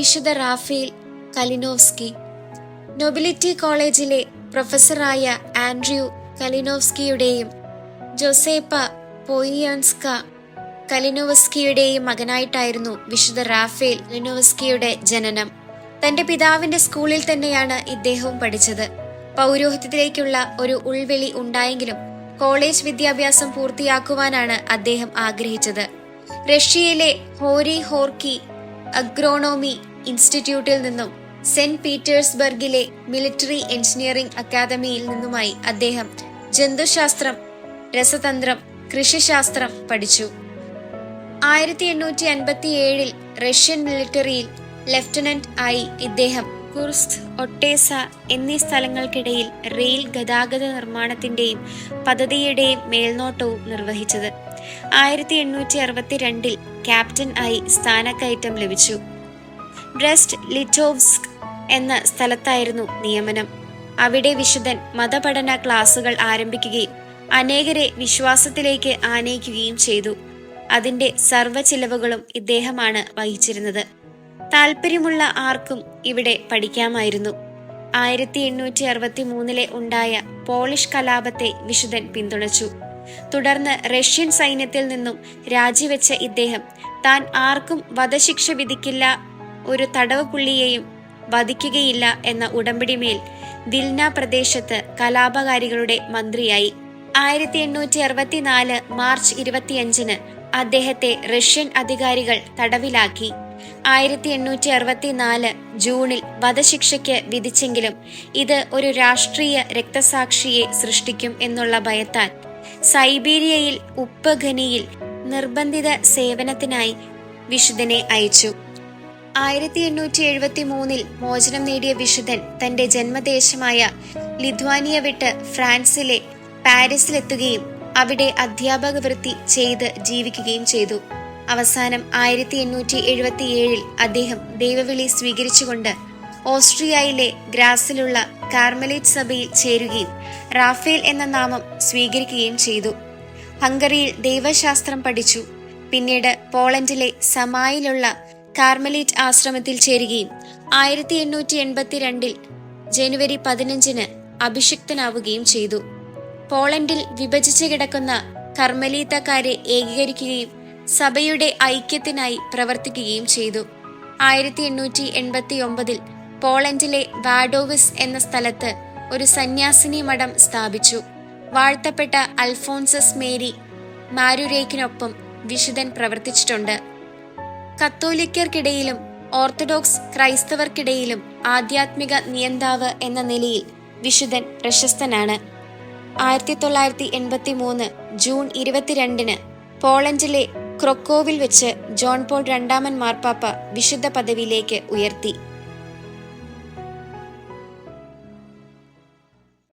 വിശുദ്ധ Rafale കലിനോവ്സ്കി. Nobility കോളേജിലെ പ്രൊഫസറായ Andrew കലിനോവ്സ്കിയുടെയും ജോസേപ്പ പോയിയാൻസ്ക കലിനോവസ്കിയുടെയും മകനായിട്ടായിരുന്നു വിശുദ്ധ റാഫേൽ കലിനോവസ്കിയുടെ ജനനം. തന്റെ പിതാവിന്റെ സ്കൂളിൽ തന്നെയാണ് ഇദ്ദേഹവും പഠിച്ചത്. പൗരോഹിത്യത്തിലേക്കുള്ള ഒരു ഉൾവിളി ഉണ്ടായെങ്കിലും കോളേജ് വിദ്യാഭ്യാസം പൂർത്തിയാക്കുവാനാണ് അദ്ദേഹം ആഗ്രഹിച്ചത്. റഷ്യയിലെ ഹോരി ഹോർക്കി അഗ്രോണോമി ഇൻസ്റ്റിറ്റ്യൂട്ടിൽ നിന്നും സെന്റ് പീറ്റേഴ്സ്ബർഗിലെ മിലിറ്ററി എഞ്ചിനീയറിംഗ് അക്കാദമിയിൽ നിന്നുമായി അദ്ദേഹം ജന്തുശാസ്ത്രം രസതന്ത്രം കൃഷിശാസ്ത്രം പഠിച്ചു. ആയിരത്തി എണ്ണൂറ്റി അൻപത്തി ഏഴിൽ റഷ്യൻ മിലിറ്ററിയിൽ ലഫ്റ്റനന്റ് ആയി ഇദ്ദേഹം കുർസ്ക് ഒട്ടേസ എന്നീ സ്ഥലങ്ങൾക്കിടയിൽ റെയിൽ ഗതാഗത നിർമ്മാണത്തിന്റെയും പദ്ധതിയുടെയും മേൽനോട്ടവും നിർവഹിച്ചത്. ആയിരത്തി എണ്ണൂറ്റി അറുപത്തിരണ്ടിൽ ക്യാപ്റ്റൻ ആയി സ്ഥാനക്കയറ്റം ലഭിച്ചു. ബ്രസ്റ്റ് ലിറ്റോവ്സ്ക് എന്ന സ്ഥലത്തായിരുന്നു നിയമനം. അവിടെ വിശുദ്ധൻ മതപഠന ക്ലാസുകൾ ആരംഭിക്കുകയും അനേകരെ വിശ്വാസത്തിലേക്ക് ആനയിക്കുകയും ചെയ്തു. അതിന്റെ സർവ ചിലവുകളും ഇദ്ദേഹമാണ് വഹിച്ചിരുന്നത്. താല്പര്യമുള്ള ആർക്കും ഇവിടെ പഠിക്കാമായിരുന്നു. ആയിരത്തി എണ്ണൂറ്റി അറുപത്തി മൂന്നിലെ ഉണ്ടായ പോളിഷ് കലാപത്തെ വിശുദ്ധൻ പിന്തുണച്ചു. തുടർന്ന് റഷ്യൻ സൈന്യത്തിൽ നിന്നും രാജിവെച്ച ഇദ്ദേഹം താൻ ആർക്കും വധശിക്ഷ വിധിക്കില്ല ഒരു തടവുപുള്ളിയെയും വധിക്കുകയില്ല എന്ന ഉടമ്പടിമേൽ ദിൽന പ്രദേശത്ത് കലാപകാരികളുടെ മന്ത്രിയായി. ആയിരത്തി എണ്ണൂറ്റി അറുപത്തിനാല് മാർച്ച് ഇരുപത്തിയഞ്ചിന് അദ്ദേഹത്തെ റഷ്യൻ അധികാരികൾ തടവിലാക്കി. ആയിരത്തി എണ്ണൂറ്റി അറുപത്തിനാല് ജൂണിൽ വധശിക്ഷയ്ക്ക് വിധിച്ചെങ്കിലും ഇത് ഒരു രാഷ്ട്രീയ രക്തസാക്ഷിയെ സൃഷ്ടിക്കും എന്നുള്ള ഭയത്താൽ സൈബീരിയയിൽ ഉപ്പ് ഖനിയിൽ നിർബന്ധിത സേവനത്തിനായി വിശുദ്ധനെ അയച്ചു. ആയിരത്തി എണ്ണൂറ്റി എഴുപത്തി മൂന്നിൽ മോചനം നേടിയ വിശുദ്ധൻ തന്റെ ജന്മദേശമായ ലിധ്വാനിയ വിട്ട് ഫ്രാൻസിലെ പാരീസിലെത്തുകയും അവിടെ അധ്യാപക വൃത്തി ചെയ്ത് ജീവിക്കുകയും ചെയ്തു. അവസാനം ആയിരത്തി എണ്ണൂറ്റി എഴുപത്തി ഏഴിൽ അദ്ദേഹം ദൈവവിളി സ്വീകരിച്ചുകൊണ്ട് ഓസ്ട്രിയയിലെ ഗ്രാസിലുള്ള കാർമലേറ്റ് സഭയിൽ ചേരുകയും റാഫേൽ എന്ന നാമം സ്വീകരിക്കുകയും ചെയ്തു. ഹംഗറിയിൽ ദൈവശാസ്ത്രം പഠിച്ചു. പിന്നീട് പോളണ്ടിലെ സമായിലുള്ള കാർമലേറ്റ് ആശ്രമത്തിൽ ചേരുകയും ആയിരത്തി എണ്ണൂറ്റി എൺപത്തിരണ്ടിൽ ജനുവരി പതിനഞ്ചിന് അഭിഷിക്തനാവുകയും ചെയ്തു. പോളണ്ടിൽ വിഭജിച്ചു കിടക്കുന്ന കർമ്മലീത്തക്കാരെ ഏകീകരിക്കുകയും സഭയുടെ ഐക്യത്തിനായി പ്രവർത്തിക്കുകയും ചെയ്തു. ആയിരത്തി എണ്ണൂറ്റി എൺപത്തി ഒമ്പതിൽ പോളണ്ടിലെ വാഡോവിസ് എന്ന സ്ഥലത്ത് ഒരു സന്യാസിനി മഠം സ്ഥാപിച്ചു. വാഴ്ത്തപ്പെട്ട അൽഫോൺസസ് മേരി മാരുരേക്കിനൊപ്പം വിശുദ്ധൻ പ്രവർത്തിച്ചിട്ടുണ്ട്. കത്തോലിക്കർക്കിടയിലും ഓർത്തഡോക്സ് ക്രൈസ്തവർക്കിടയിലും ആധ്യാത്മിക നിയന്താവ് എന്ന നിലയിൽ വിശുദ്ധൻ പ്രശസ്തനാണ്. ആയിരത്തി തൊള്ളായിരത്തി എൺപത്തി മൂന്ന് ജൂൺ ഇരുപത്തിരണ്ടിന് പോളണ്ടിലെ ക്രൊക്കോവിൽ വെച്ച് ജോൺ പോൾ രണ്ടാമൻ മാർപ്പാപ്പ വിശുദ്ധ പദവിയിലേക്ക് ഉയർത്തി.